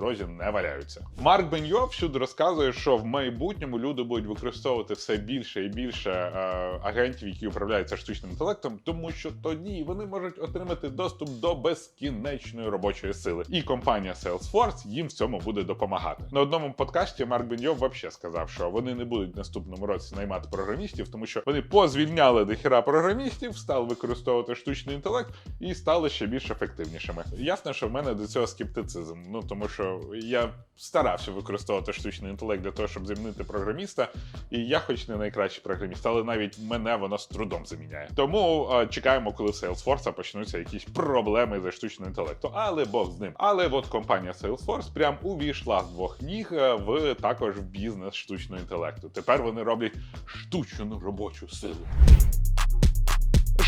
дорозі не валяються. Марк Беньо всюди розказує, що в майбутньому люди будуть використовувати все більше і більше е, агентів, які управляються штучним інтелектом, тому що тоді вони можуть отримати доступ до безкінечної робочої сили. І компанія Salesforce їм в цьому буде допомагати. На одному подкасті Марк Беньо взагалі сказав, що вони не будуть в наступному році наймати програмістів, тому що вони позвільняли дохіра програмістів, стали використовувати штучний інтелект і стали ще більш ефективнішими. Ясно, що в мене до цього скептицизм. Ну тому що я старався використовувати штучний інтелект для того, щоб замінити програміста, і я, хоч не найкращий програміст, але навіть мене воно з трудом заміняє. Тому е, чекаємо, коли в Salesforce почнуться якісь проблеми за штучного інтелекту. Але Бог з ним. Але от компанія Salesforce прям увійшла з двох ніг е, в також в бізнес штучного інтелекту. Тепер вони роблять штучну робочу силу.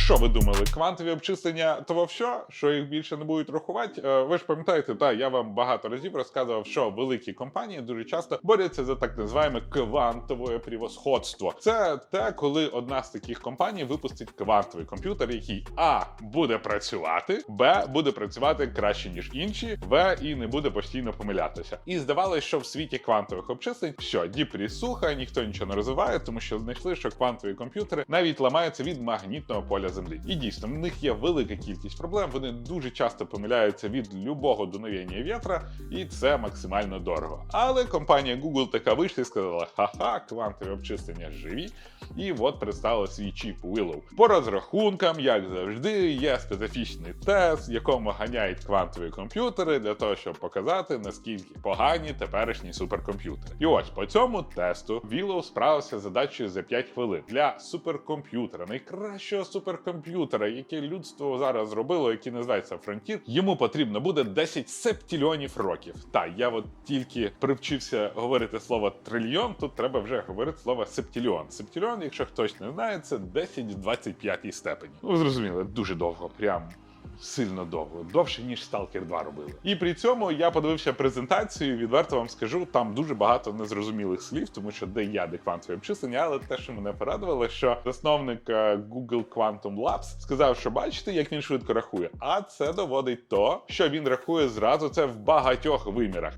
Що ви думали? Квантові обчислення того все, що їх більше не будуть рахувати? Е, Ви ж пам'ятаєте, так, я вам багато разів розказував, що великі компанії дуже часто борються за так називаємо квантове превосходство. Це те, коли одна з таких компаній випустить квантовий комп'ютер, який а буде працювати, б буде працювати краще ніж інші, в і не буде постійно помилятися. І здавалося, що в світі квантових обчислень що діпрі суха, ніхто нічого не розвиває, тому що знайшли, що квантові комп'ютери навіть ламаються від магнітного поля землі. І дійсно, в них є велика кількість проблем. Вони дуже часто помиляються від любого дуновення вітра, і це максимально дорого. Але компанія Google така вийшла і сказала: ха-ха, квантові обчислення живі. І от представила свій чіп Willow. По розрахункам, як завжди, є специфічний тест, в якому ганяють квантові комп'ютери для того, щоб показати наскільки погані теперішні суперкомп'ютери. І ось по цьому тесту Willow справився з задачею за 5 хвилин для суперкомп'ютера, найкращого суперкомп'ютера, яке людство зараз зробило, яке називається Фронтір, Йому потрібно буде 10 септільйонів років. Та я от тільки привчився говорити слово трильйон. Тут треба вже говорити слово септільйон. Септільйон, якщо хтось не знає, це 10 в 25 степені. Ну зрозуміло, дуже довго, прям. Сильно довго, довше ніж Stalker 2 робили. І при цьому я подивився презентацію. Відверто вам скажу, там дуже багато незрозумілих слів, тому що де я, де квантові обчислення, але те, що мене порадувало, що засновник е, Google Quantum Labs сказав, що бачите, як він швидко рахує. А це доводить то, що він рахує зразу це в багатьох вимірах.